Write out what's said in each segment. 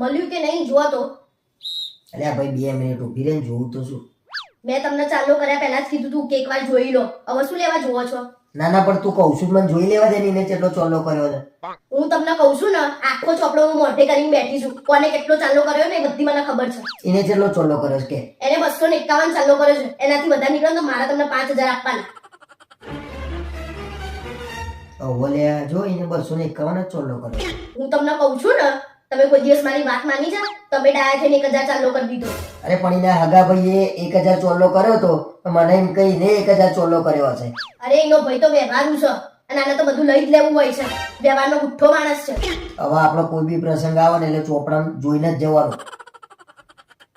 મળ્યું કે નહીં જુઓ તો. અલ્યા ભાઈ બે મિનિટ ઊભી રહે જોઉં તો શું? મેં તમને ચાલુ કર્યા પહેલા જ કીધું તું કે એકવાર જોઈ લો. હવે શું લેવા જોવો છો? ના ના પણ તું કહું છું મને જોઈ લેવા દે ને એને કેટલો ચાલો કર્યો છે. હું તમને કહું છું ને આખો ચોપડો હું મોઢે કરીને બેઠી છું. કોને કેટલો ચાલો કર્યો ને એ બધી મને ખબર છે. એને કેટલો ચોલો કર્યો છે કે? એને બસો ને એકાવન ચાલુ કર્યો છે. એનાથી વધારે નીકળે તો મારે તમને પાંચ હજાર આપવાના. ઓલ્યા જો એને બસો ને એકાવન જ ચોલ્લો કર્યો હું તમને કહું છું ને તમે કોઈ દિવસ મારી વાત માની જા તમે ડાયા થઈને એક હજાર ચાલો કરી દીધો. અરે પણ એના હગા ભાઈએ એક હજાર ચોલ્લો કર્યો તો મને એમ કહીને એક હજાર ચોલ્લો કર્યો હશે. અરે એનો ભાઈ તો વ્યવહારુ છે. અને આને તો બધું લઈ જ લેવું હોય છે. વ્યવહારનો ગુઠ્ઠો માણસ છે. હવે આપણો કોઈ બી પ્રસંગ આવે ને એટલે ચોપડા જોઈને જ જવાનું.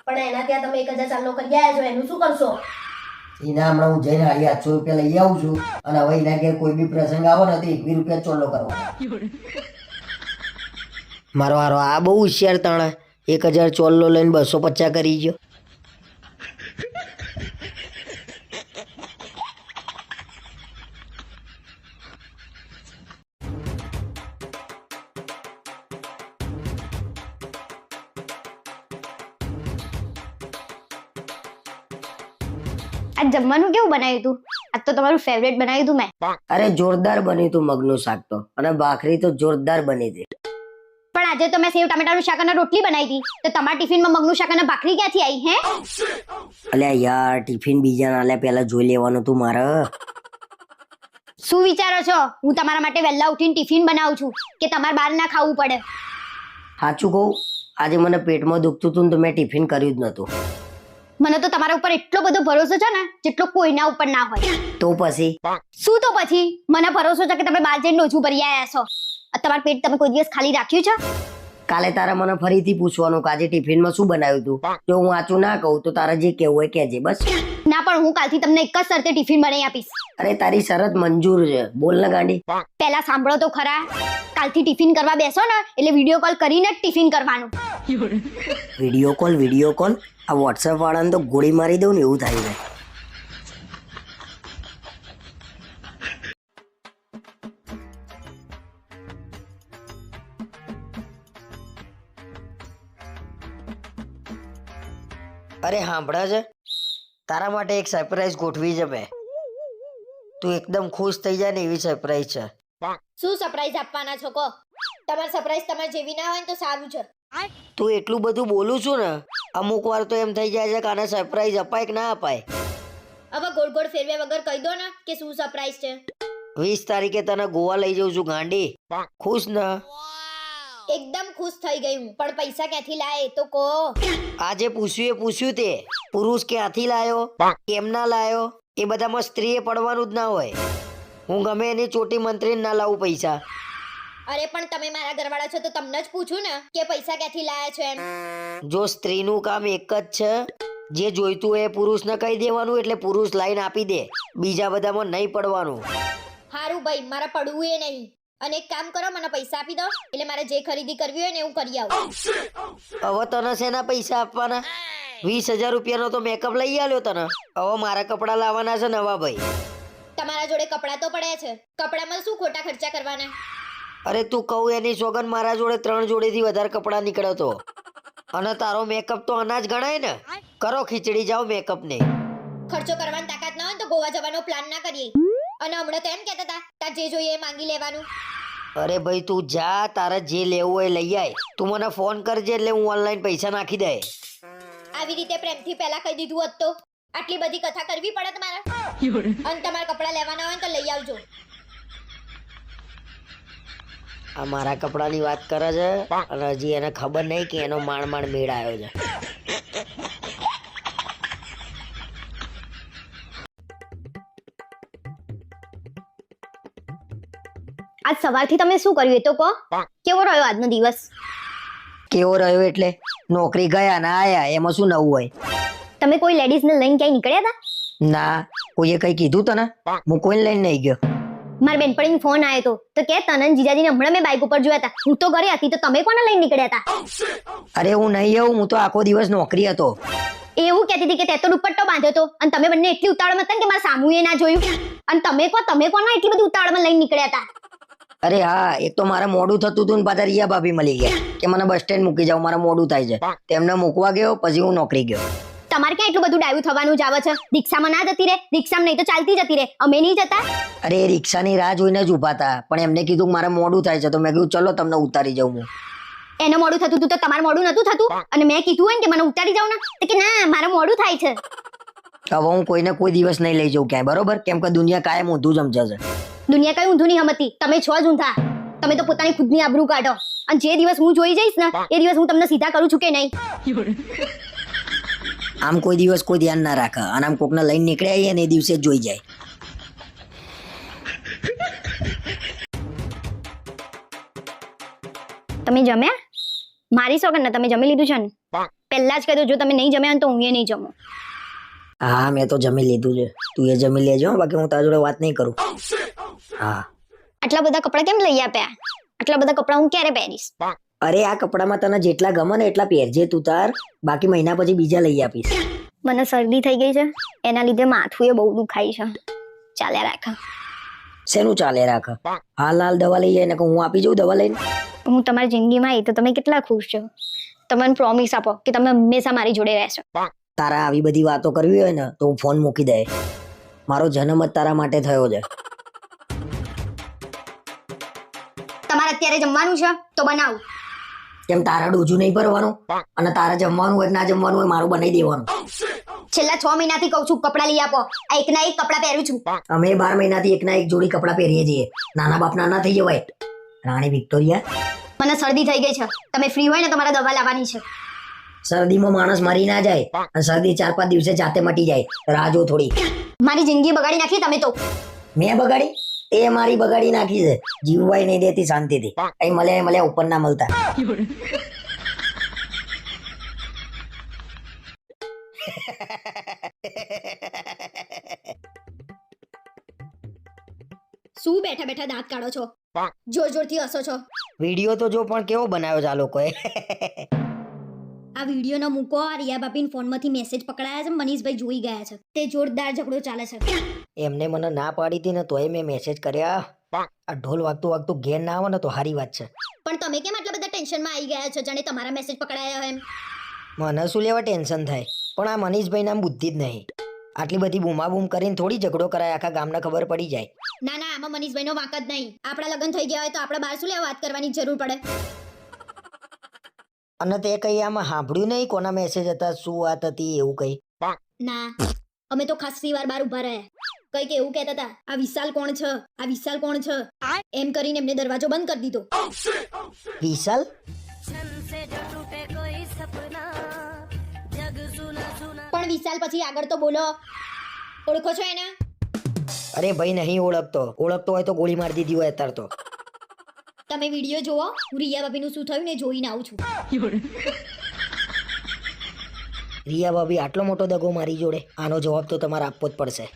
પણ એના ત્યાં તમે એક હજાર ચાલુ કરી આવ્યા છો એનું શું કરશો? એના હમણાં હું જઈને હાડી આઠસો રૂપિયા લઈ આવું છું. અને હવે એના ઘેર કોઈ બી પ્રસંગ આવે ને તો એકવી રૂપિયા ચોલ્લો કરવાનો. મારો હારો આ બહુ હોશિયાર તાણા. એક હજાર ચોલ્લો લઈને બસો પચાસ કરી ગયો. આ જમવાનું કેવું બનાવ્યું તું? આજ તો તમારું ફેવરેટ બનાવ્યું તું મેં. અરે જોરદાર બન્યું તું મગનું શાક તો. અને ભાખરી તો જોરદાર બની હતી. પણ આજે તો મેં સેવ ટમેટાનું શાક અને રોટલી બનાવી હતી તો તમારા ટિફિનમાં મગનું શાક અને ભાખરી ક્યાંથી આવી હે? અલ્યા યાર ટિફિન બીજા ના લે પહેલા જોઈ લેવાનું તું મારે. શું વિચારો છો? હું તમારા માટે વહેલા ઉઠીને ટિફિન બનાવું છું કે તમારે બહાર ના ખાવું પડે? સાચું કહું આજે મને પેટમાં દુખતું હતું ને તો મેં ટિફિન કર્યું જ નતું મને તો તમારા ઉપર એટલો બધો ભરોસો છે ને જેટલો કોઈના ઉપર ના હોય. તો પછી? શું તો પછી? મને ભરોસો છે કે તમે બહાર જઈને ઓછું ભરી આવ્યા છો. તમારું પેટ તમે કોઈ દિવસ ખાલી રાખ્યું છે? કાલે તારે મને ફરીથી પૂછવાનું કે આજે ટિફિનમાં શું બનાવ્યું તું? જો હું આચું ના કહું તો તારે જે કેવું હોય કહેજે બસ. ના પણ હું કાલથી તમને એક જ શરતે ટિફિન બનાવી આપીશ. અરે તારી શરત મંજૂર છે. બોલ ને ગાંડી. પહેલા સાંભળો તો ખરા. કાલથી ટિફિન કરવા બેસો ને એટલે વીડિયો કોલ કરીને જ ટિફિન કરવાનું. વીડિયો કોલ વીડિયો કોલ આ વોટ્સએપ વાળાને તો ગોળી મારી દઉં ને એવું થાય છે. અરે સાંભળે છે? તારા માટે એક સરપ્રાઈઝ ગોઠવી છે મેં. તું એકદમ ખુશ થઈ જાય ને એવી સરપ્રાઈઝ છે. શું સરપ્રાઈઝ આપવાના છો કહો? તમારી સરપ્રાઈઝ તમારે જેવી ના હોય ને તો સારું છે. તું એટલું બધું બોલું છું ને અમુક વાર તો એમ થઈ જાય છે કે આને સરપ્રાઈઝ અપાય કે ના અપાય. હવે ગોળ ગોળ ફેરવ્યા વગર કહી દો ને કે શું સરપ્રાઈઝ છે. વીસ તારીખે તને ગોવા લઈ જઉં છું ગાંડી. ખુશ ને? એકદમ ખુશ થઈ ગઈ હું પણ પૈસા ક્યાંથી લાય તો કહો. આજે પૂછ્યું એ પૂછ્યું તે. પુરુષ ક્યાંથી લાયો? કેમ ના લાયો? એ બધામાં સ્ત્રીએ પડવાનું જ ના હોય. હું ગમે એની ચોટી મંત્રીને ના લાવું પૈસા. અરે પણ તમે મારા ઘરવાળા છો તો તમને જ પૂછું ને કે પૈસા ક્યાંથી લાયા છો એમ. જો સ્ત્રીનું કામ એક જ છે જે જોઈતું હોય એ પુરુષને કહી દેવાનું એટલે પુરુષ લાઈન આપી દે. બીજા બધામાં નહીં પડવાનું. હારું ભાઈ મારે પડવું એ નહીં. અને એક કામ કરો મને પૈસા આપી દો. એટલે મારે જે ખરીદી કરવી હોય ને હું કરી આવું. હવે તને શેના પૈસા આપવાના? વીસ હજાર રૂપિયાનો તો મેકઅપ લઈ આવ્યો તને. હવે મારા કપડાં લાવવાના છે નવા ભાઈ. તમારા જોડે કપડાં તો પડ્યા છે. કપડામાં શું ખોટા ખર્ચા કરવાના? અરે તું કહું એની સોગન મારા જોડે ત્રણ જોડેથી વધારે કપડાં નીકળ્યો તો અને તારો મેકઅપ તો અનાજ ગણાય ને. કરો ખીચડી જાઓ મેકઅપ ને ખર્ચો કરવાની તાકાત ના હોય ને તો ગોવા જવાનો પ્લાન ના કરીએ. અને હમણાં તો એમ કહેતા હતા તાર જે જોઈએ એ માંગી લેવાનું. અરે ભાઈ તું જા તારે જે લેવું હોય લઈ આય. તું મને ફોન કરજે એટલે હું ઓનલાઈન પૈસા નાખી દે. આવી રીતે પ્રેમથી પહેલા કહી દીધું હોત તો? આટલી બધી કથા કરવી પડે તમારે? અને તમારે કપડાં લેવાના હોય તો લઈ આવજો. આ મારા કપડાની વાત કરે છે અને હજી એને ખબર નહીં કે એનો માણ માણ મેળ આવ્યો છે. આજ સવારથી તમે શું કર્યું એ તો કહો. કેવો રહ્યો આજનો દિવસ? કેવો રહ્યો એટલે? નોકરી ગયા ના આયા એમાં શું નવું હોય? તમે કોઈ લેડીઝ ને લઈને ક્યાંય નીકળ્યા હતા? ના કોઈએ કઈ કીધું તને? હું. કોઈને લઈને નહીં ગયો. માર બેનપણી ફોન આવ્યો તો. તો કે તનન જીજાજીને હમણાં મેં બાઇક ઉપર જોયા હતા. હું તો ઘરે હતી તો તમે કોને લઈને નીકળ્યા હતા? અરે હું નહીં આવું હું તો આખો દિવસ નોકરી હતો. એવું કહેતી હતી કે તે તો દુપટ્ટો બાંધ્યો તો અને તમે બંને એટલી ઉતાવળમાં હતા ને કે મારા સામુએ ના જોયું. અને તમે કો તમે કોને એટલી બધી ઉતાવળમાં લઈને નીકળ્યા હતા? અરે હા એક તો મારે મોડું થતું હતું ને પાછા રિયા ભાભી મળી ગયા કે મને બસ સ્ટેન્ડ મૂકી જાવ મારે મોડું થાય છે. તેમને મૂકવા ગયો પછી હું નોકરી ગયો. તમારે ક્યાં એટલું બધું ડાયું થવાનું જ આવે છે? રિક્ષામાં ના જતી રે રિક્ષામાં નહીં તો ચાલતી જતી રે. અમે નહીં જતા. અરે રિક્ષાની રાહ જોઈને જ ઊભા હતા પણ એમને કીધું કે મારે મોડું થાય છે તો મેં કીધું ચલો તમને ઉતારી જાઉં હું. એને મોડું થતું હતું તો તમારે મોડું નતું થતું? અને મેં કીધું હોય ને કે મને ઉતારી જાવ ને તો કે ના મારે મોડું થાય છે. હવે હું કોઈને કોઈ દિવસ નહીં લઈ જાઉં ક્યાંય બરોબર? કેમ કે દુનિયા કાયમ ઊંધું સમજે છે દુનિયા કઈ ઊંધું નહીં હમતી. તમે છો જ ઊંધા. તમે તો પોતાની ખુદની આબરૂ કાઢો. અને જે દિવસ હું જોઈ જઈશ ને એ દિવસ હું તમને સીધા કરું છું કે નહીં? આમ કોઈ દિવસ કોઈ ધ્યાન ના રાખે. અને આમ કોકને લઈને નીકળે આવીએ ને એ દિવસે જ જોઈ જાય. તમે જમ્યા? મારી સોગન ને તમે જમી લીધું છે ને? પહેલા જ કહી દો જો તમે નહીં જમ્યા ને તો હું એ નહીં જમું. હા મેં તો જમી લીધું છે. તું એ જમી લેજો બાકી હું તારા જોડે વાત નહીં કરું. હા. આટલા બધા કપડાં કેમ લઈ આપ્યા? આટલા બધા કપડા હું ક્યારે પહેરીશ? અરે આ કપડામાં તને જેટલા ગમે ને એટલા પહેરજે તું તાર. બાકી મહિના પછી બીજા લઈ આપીશ. મને શરદી થઈ ગઈ છે. એના લીધે માથું એ બહુ દુખાય છે. ચાલ્યા રાખા. શેનું ચાલે રાખ? હાલ હાલ દવા લઈ જાય ને હું આપી જાઉં દવા લઈને. હું તમારી જિંદગીમાં આવી તો તમે કેટલા ખુશ છો. તમે મને પ્રોમિસ આપો કે તમે હંમેશા મારી જોડે રહેશો. તારા આવી બધી વાતો કરવી હોય ને તો હું ફોન મૂકી દે મારો જન્મ જ તારા માટે થયો છે. અત્યારે જમવાનું છે તો બનાવ. કેમ તારા ડોજું નહીં ભરવાનું? અને તારા જમવાનું હોય ના જમવાનું હોય મારું બનાવી દેવાનું. છેલ્લા છ મહિનાથી કહું છું કપડાં લઈ આપો. આ એકના એક કપડાં પહેરું છું. અમે બાર મહિનાથી એકના એક જોડી કપડાં પહેરીએ છીએ. નાના બાપ નાના થઈ જવાય. રાણી વિક્ટોરિયા? મને શરદી થઈ ગઈ છે. તમે ફ્રી હોય ને તમારે દવા લાવવાની છે. શરદીમાં માણસ મરી ના જાય અને શરદી ચાર પાંચ દિવસે જાતે મટી જાય. રાહ જો થોડી. મારી જિંદગી બગાડી નાખી તમે તો. મેં બગાડી? એ મારી બગાડી નાખી છે. જીવવાય નહીં દેતી શાંતિથી. અહીં મળ્યા મળ્યા ઉપર ના મળતા. શું બેઠા બેઠા દાંત કાઢો છો? જોર જોરથી હસો છો. વીડિયો તો જો પણ કેવો બનાવ્યો છે આ લોકોએ. આ વીડિયો ન મૂકો આ રિયા બાપીન ફોનમાંથી મેસેજ પકડાયા છે મનીષભાઈ જોઈ ગયા છે. તે જોરદાર ઝઘડો ચાલે છે. એમને મને ના પાડી હતી ને તોય મેં મેસેજ કર્યા. આ ઢોલ વાગતું વાગતું ઘેર ના આવે ને તો સારી વાત છે. પણ તમે કેમ આટલા બધા ટેન્શનમાં આવી ગયા છો? જાણે તમારા મેસેજ પકડાયા એમ. મને શું લેવા ટેન્શન થાય? પણ આ મનીષભાઈ આમ બુદ્ધિ જ નહીં. આટલી બધી બૂમાબૂમ કરીને થોડી ઝઘડો કરાય આખા ગામને ખબર પડી જાય. ના ના આમાં મનીષભાઈનો વાંક જ નહીં. આપણા લગ્ન થઈ ગયા હોય તો આપણે બહાર શું લેવા વાત કરવાની જરૂર પડે? અને તે કઈ આમાં સાંભળ્યું નહીં કોના મેસેજ હતા શું વાત હતી એવું કઈ? ના અમે તો ખાસી વાર બહાર ઊભા રહ્યા. કંઈક એવું કહેતા હતા આ વિશાલ કોણ છે? આ વિશાલ કોણ છે? એમ કરીને એમને દરવાજો બંધ કરી દીધો. વિશાલ? પણ વિશાલ પછી આગળ તો બોલો. ઓળખો છો એને? અરે ભાઈ નહીં ઓળખતો. ઓળખતો હોય તો ગોળી મારી દીધી હોય અત્યારે તો. તમે વીડિયો જોવો હું રિયા ભાભીનું શું થયું ને જોઈને આવું છું. રિયા ભાભી આટલો મોટો દગો મારી જોડે આનો જવાબ તો તમારે આપવો જ પડશે.